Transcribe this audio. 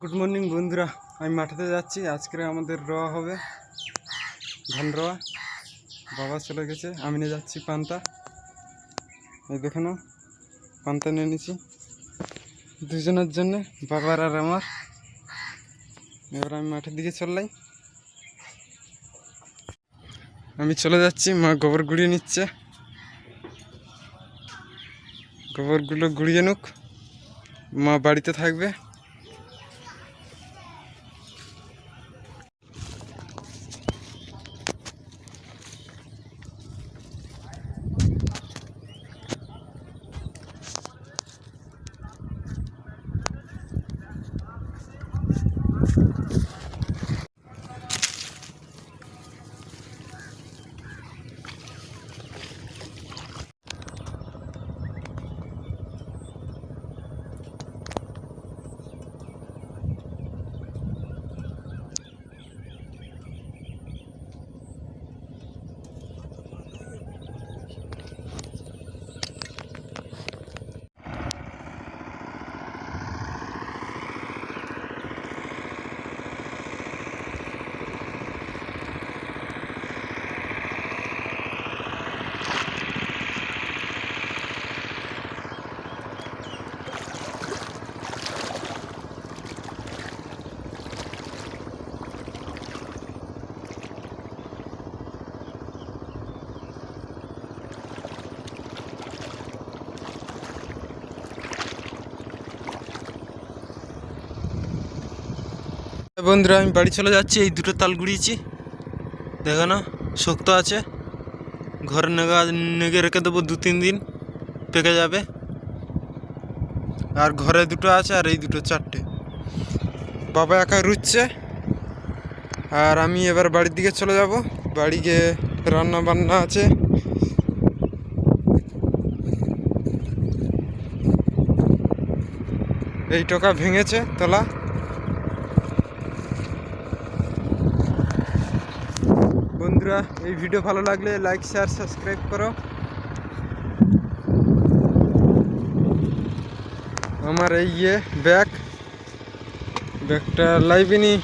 Good morning বন্ধুরা। আমি মাঠেতে যাচ্ছি। আজকে আমাদের রোয়া হবে। ধান রোয়া। বাবা চলে গেছে। আমি নিয়ে যাচ্ছি পান্তা। এই দেখে পান্তা নিয়ে নিয়েছি। দুজনের জন্য, বাবার আর আমার। এবার আমি মাঠের দিকে চললাই। আমি চলে যাচ্ছি। মা গোবর গুড়িয়ে নিচ্ছে। গোবরগুলো গুড়িয়ে নুক। মা বাড়িতে থাকবে। বন্ধুরা, আমি বাড়ি চলে যাচ্ছি, এই দুটো তাল গুড়িয়েছি। দেখো না, শক্ত আছে। ঘরে নেগা, নেগে রেখে দেবো দু তিন দিন, পেকে যাবে। আর ঘরে দুটো আছে, আর এই দুটো চারটে। বাবা একা রুচ্ছে। আর আমি এবার বাড়ির দিকে চলে যাব। বাড়ি গিয়ে রান্না বান্না আছে। এই টোকা ভেঙেছে, তলা। বন্ধুরা, এই ভিডিও ভালো লাগলে লাইক শেয়ার সাবস্ক্রাইব করো। আমার এই ইয়ে ব্যাগ ব্যাগটা লাইবিনি